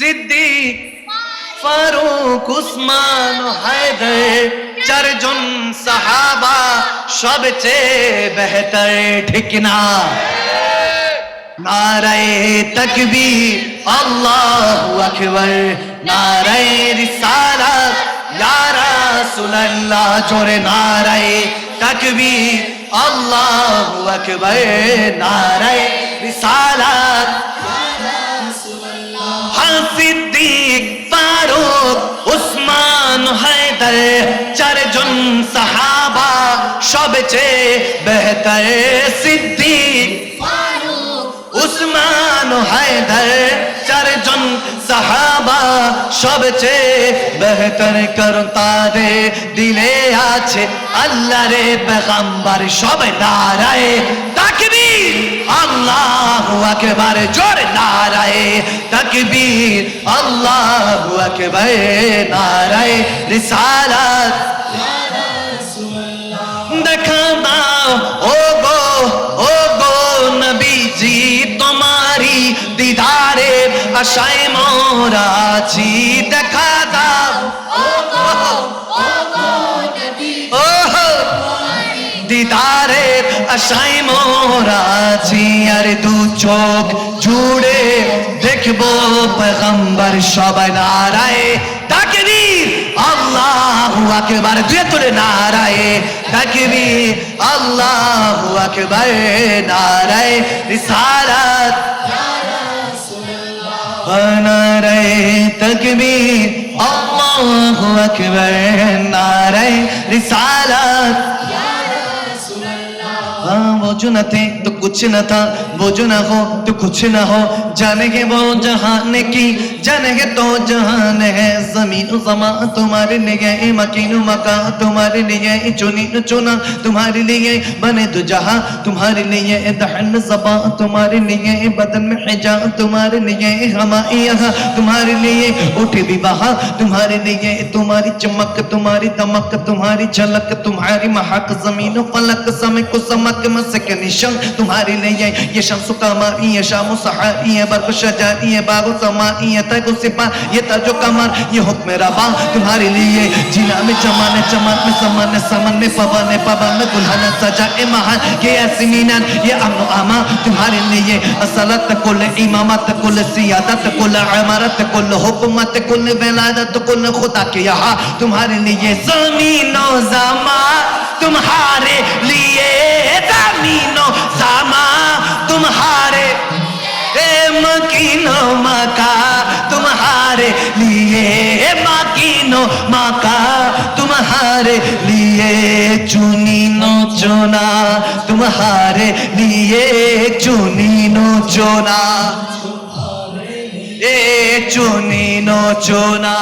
সিদ্দিক, ফারুক উসমান হায়দার, চারজন সাহাবা সবচেয়ে বেহতর, ঠিক না? নারায়ে তকবীর, আল্লাহু আকবার। নারায়ে রিসালাত, ইয়া রাসূলুল্লাহ, জোরে নারায়ে তকবীর, আল্লাহু আকবার। নারায়ে রিসালাত হায়দার চারজন সাহাবা সবচেয়ে বেহতর। সিদ্দিক উসমান হায়দার চারজন সাহাবা সবচেয়ে বেহতর কর তারে দিলে আছে আল্লাহ রে পেগম্বর সব নারায়ে তাকবীর। আল্লাহু আকবার, জোর নারায়ে তাকবীর। আল্লাহু আকবার, নারায়ে রিসালাত। দেখা দাও, ও দিদারে, আশায় মোরা আছি, দেখা দাও। দিদারে, আশায় মোরা আছি, আর দু চোখ জুড়ে দেখব পেগম্বর সবাই নারায়। তাকবীর, আল্লাহু আকবার, দুয়ে তুলে নারায়। তাকবীর, আল্লাহু আকবার, নারায়। রিসালাত। নারায় তকবীর আল্লাহু আকবার নারায় রিসালাত हाँ। वो जो न थे तो कुछ न था। वो जो न हो तो कुछ न हो। जानेंगे वो जहान की, जानेंगे तो जहान है। ज़मीन समा तुम्हारे लिए मकीन मका, तुम्हारे लिए चुनी चुना, तुम्हारे लिए बने तो जहाँ, तुम्हारे लिए दहन सबा तुम्हारे लिए बदन में हिजा, तुम्हारे लिए हमा यहाँ तुम्हारे लिए उठे भी बहा तुम्हारे लिए तुम्हारी चमक, तुम्हारी दमक, तुम्हारी झलक, तुम्हारी महक, ज़मीन फलक, समय को समक मसक निशं तुम्हारे लिए ये शम्स कमर ये शाम सहारी ये बर्फ़ शजारी ये बागो समाई ये तगो सिपा, ये तजो कमर, ये हुक्म रबा तुम्हारे लिए जिला में चमन चमन में समन समन में पवन पवन में दुल्हन सजा, ए महान, ये यासीमीनन ये अमन अमा तुम्हारे लिए असलत, कुल इमामत, कुल सियादत, कुल इमारत कुल हुकूमत, कुल विलादत, कुल खुदा के यहाँ, तुम्हारे लिए जमीनो जमा तुम्हारे मकीनो मका तुम्हारे लिए चुनी नो चुना तुम्हारे लिए चुनी नो चुना ए चुनी नो चुना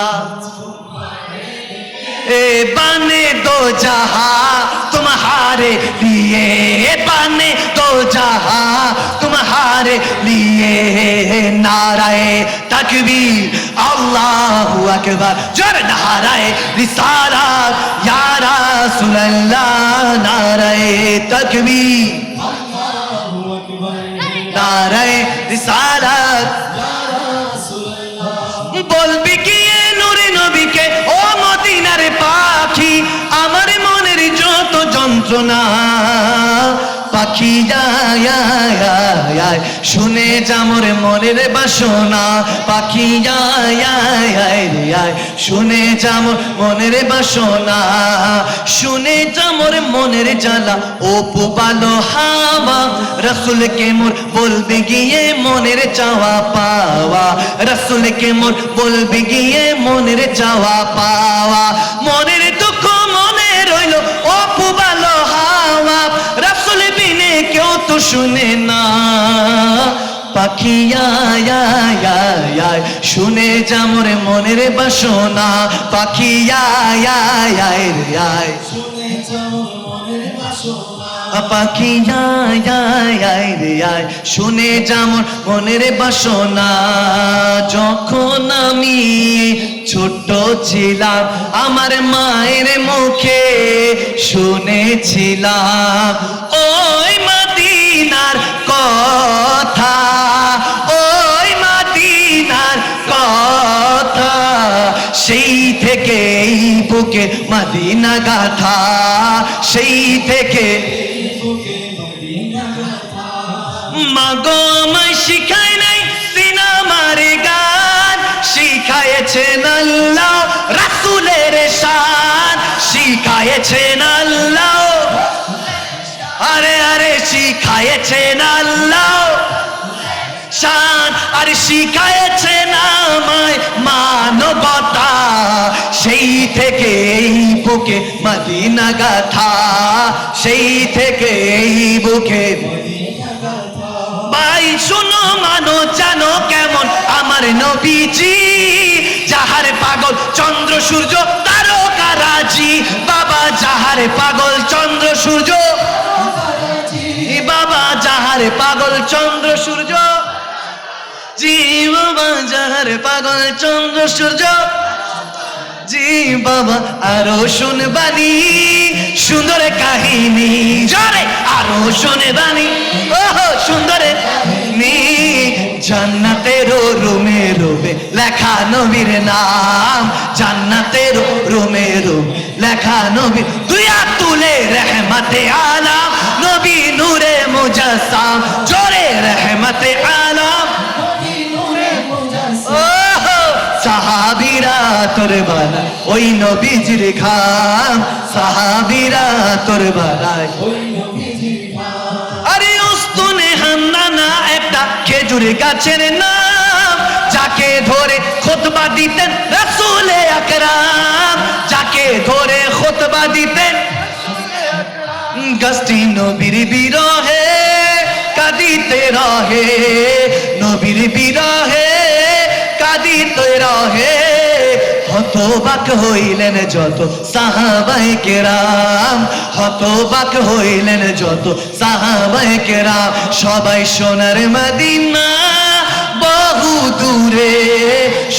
ए बने दो जहा तुम्हारे लिए बने दो जहा তোমার লিয়ে নারায় তকবীর। আল্লাহ আকবার। জোর নারায় রিসালা ইয়া রাসূলুল্লাহ, নারায় তকবীর। নারায় বলবি কি নূরে নবীকে? ও মদিনার পাখি, আমার মনের যত যন্ত্রণা। পাখি আয়, শুনে যামর মনের বাসনা। পাখি আয়, শুনে যামর মনের বাসনা। শুনে যামর মনের জ্বালা। ও পুবালো হাওয়া রসুল মোর বলবে গিয়ে মনের চাওয়া পাওয়া। রসুল মোর বলবে গিয়ে মনের চাওয়া পাওয়া। মনের দুঃখ শুনে না। পাখি আয়, আয়, আয়, আয়, শুনে যামরে মনের বাসনা। পাখি আয়, রে আয়। শুনে মনের বাসনা। যখন আমি ছোট ছিলাম আমার মায়ের মুখে শুনেছিলাম মদিনার ওই মাদিনার কথা। সেই থেকে বুকে মাদিনা গাথা, সেই থেকে মাগো আমায় শিখায় নাই সিনেমার গান, শিখাইছেন আল্লাহ রাসুলের শান, শিখাইছেন আল্লাহ আরে আরে শিখায়েছেন আল্লাহ। শান, আর শিখায়েছেন আমায় মানবতা। সেই থেকে এই বুকে মদিনা গাথা। সেই থেকে এই বুকে ভাই, শোনো মানো, জানো কেমন আমার নবীজি। যাহার পাগল চন্দ্র সূর্য, তারকারাজি। বাবা, যাহার পাগল চন্দ্র সূর্য যাহার পাগল চন্দ্র সূর্য। জি বাবা যাহার পাগল চন্দ্র সূর্য। জি বাবা, আরও শুনবানি। সুন্দর কাহিনী, জরে আরও শুনবানি। ওহো, সুন্দর জান্নাতের রুমে রুমে লেখা নবীর নাম। জান্নাতের রুমে রুমে লেখা নবী দুই হাত তুলে রহমতে আলাম। নবী নূরে মুজাসসাম জোরে রহমতে আলাম। সাহাবিরা তোর বালা, ওই নবীজির খাম সাহাবিরা তোর বালায়। আরে উস্তুনে হান্নানা, একটা খেজুর গাছের নাম। যাকে ধরে খোতবা দিতেন রাসূলে আকরাম। যাকে ধরে খোতবা দিতেন গাছটি নবীর বিরহে রহে হতবাক হইলেন যত সাহাবাই কেরাম, হতবাক হইলেন যত সাহাবাই কেরাম। সবাই সোনার মদিনা বহু দূরে,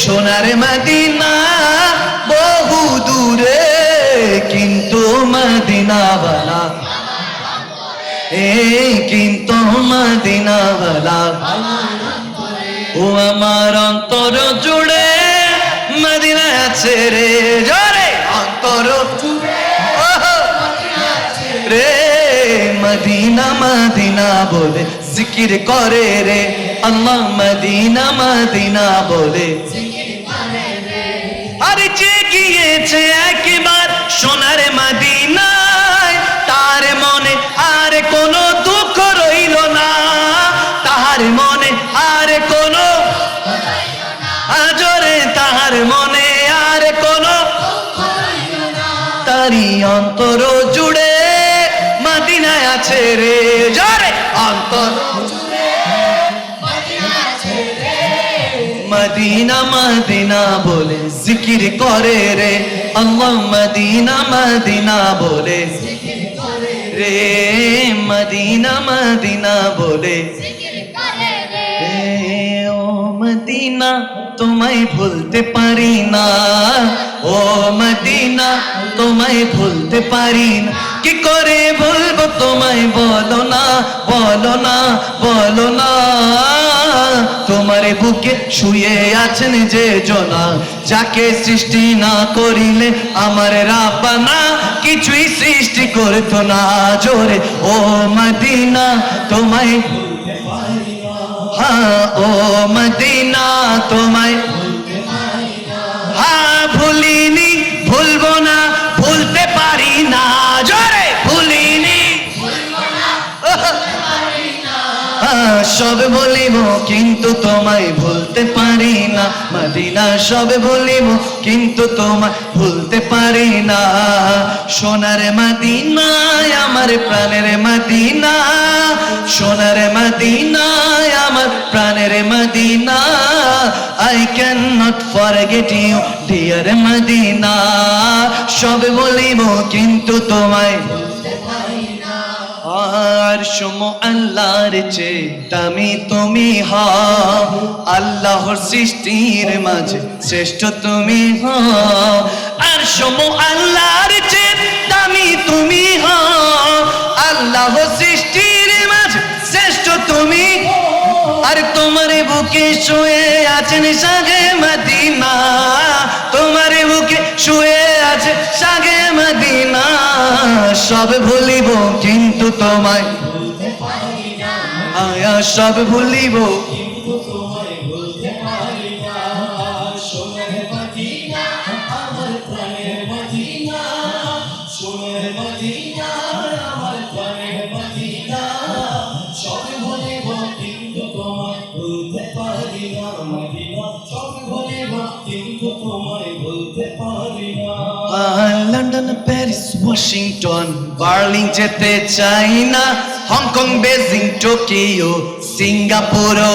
সোনার মদিনা বহু দূরে, কিন্তু মদিনাওয়ালা এই কিন্তু মদিনাওয়ালা। ও আমার অন্তর জুড়ে আছে রে, জরে। অন্তর রে, মদিনা মদিনা বলে জিকির করে রে। আল্লাহ মদিনা মদিনা বলে আরে যে গিয়েছে একবার সোনার মদিনায় আছে রে, জরে, অন্তর। মদিনা মদিনা বলে জিকির করে রে। আল্লাহ, মদিনা মদিনা বলে রে। মদিনা মদিনা বলে ও মদিনা, তোমায় ভুলতে পারি না। ও মদিনা, তোমায় ভুলতে পারি না। কি করে ভুলবো তোমায় বলো না বলো না বলো না। তোমার বুকে শুয়ে আছেন যে জনা, যাকে সৃষ্টি না করিলে আমার রাব্বানা কিছুই সৃষ্টি করতো না। জোরে, ও মদিনা, তোমায় হ্যাঁ ও মদিনা, তোমায় সব বলিব, কিন্তু তোমায় ভুলতে পারি না। মদিনা সব বলিব, কিন্তু তোমায় ভুলতে পারি না। সোনার মদিনায় আমার প্রাণের মদিনা, সোনার মদিনায় আমার প্রাণের Medina. I can not forget you dear Medina. সবে বলিব, কিন্তু তোমায় আর সম আল্লাহর চে দামি তুমি হা আল্লাহর সৃষ্টির মাঝে, শ্রেষ্ঠ তুমি হা আর সম আল্লাহর চে দামি তুমি হা আল্লাহ আর তোমার বুকে শুয়ে আছেন সাগে মদিনা। তোমার বুকে শুয়ে আছে সাগে মদিনা। সব ভুলিব কিন্তু তোমায়। আয়া, সব ভুলিব লন্ডন, প্যারিস, ওয়াশিংটন, বার্লিন যেতে চাই না। হংকং, বেজিং, টোকিও, সিঙ্গাপুরও।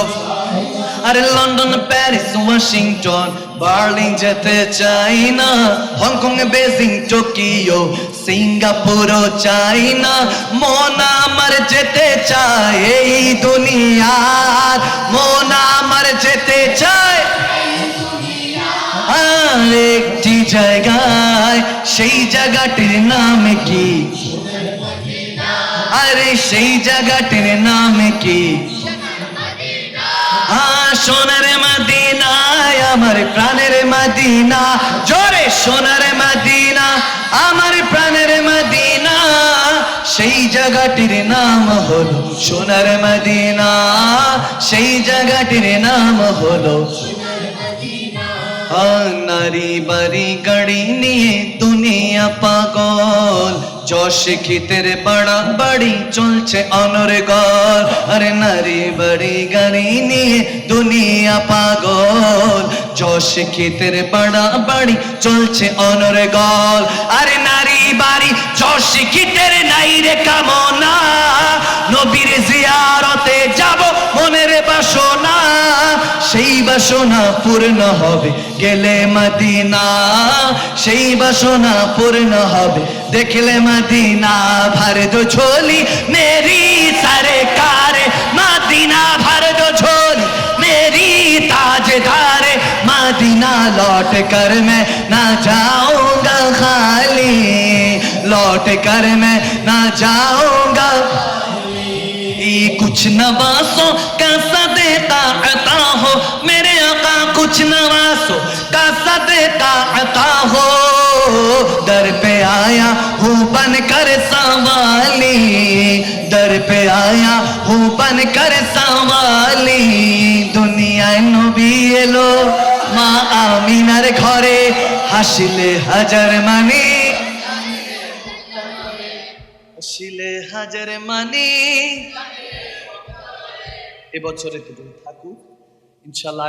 আরে লন্ডন, প্যারিস, ওয়াশিংটন, বার্লিন যেতে চাই না। হংকং, বেজিং, টোকিও, সিঙ্গাপুরও চাই না। মন আমার যেতে চায় এই দুনিয়ার। মন আমার যেতে চায় একটি জায়গায়, সেই জায়গাটির নাম কি? আরে সেই জায়গাটির নাম কি? সোনার মাদিনায়, আমার প্রাণের মাদিনা। জোরে, সোনার মাদিনা, আমার প্রাণের মাদিনা। সেই জায়গাটির নাম হলো সোনার মাদিনা। সেই জায়গাটির নাম হলো নারী বাড়ি গাড়ি নিয়ে দুনিয়া পাগল। যশ খিতের বাড়া বাড়ি চলছে অনর্গল আরে নারী বাড়ি গাড়ি নিয়ে দুনিয়া পাগল। যশ খিতের বাড়া বাড়ি চলছে অনর্গল আরে নারী বাড়ি, যশ খিতের নাই রে কামনা। নবীর জিয়ারতে যাব মনের বাসনা। সেই বাসনা পূর্ণ হবে গেলে মদিনা সেই বাসনা পূর্ণ হবে দেখলে মদিনা ভর দো ঝোলি মেরি সরকার মদিনা ভর দো ঝোলি मेरी ताजदार मदीना लौट कर मैं ना जाऊंगा खाली लौट कर मैं ना जाऊंगा ये कुछ नवासों का कुछ नवासों का सदेता अता हो दर पे आया हूँ बन कर सवाली दर पे आया हूँ बन कर सवाली দুনিয়ায় নবী এলো মা আমিনার ঘরে হাসিলে হাজার মানে হাসিলে হাজার মানে এবছরে তো থাকুক ইনশাল্লাহ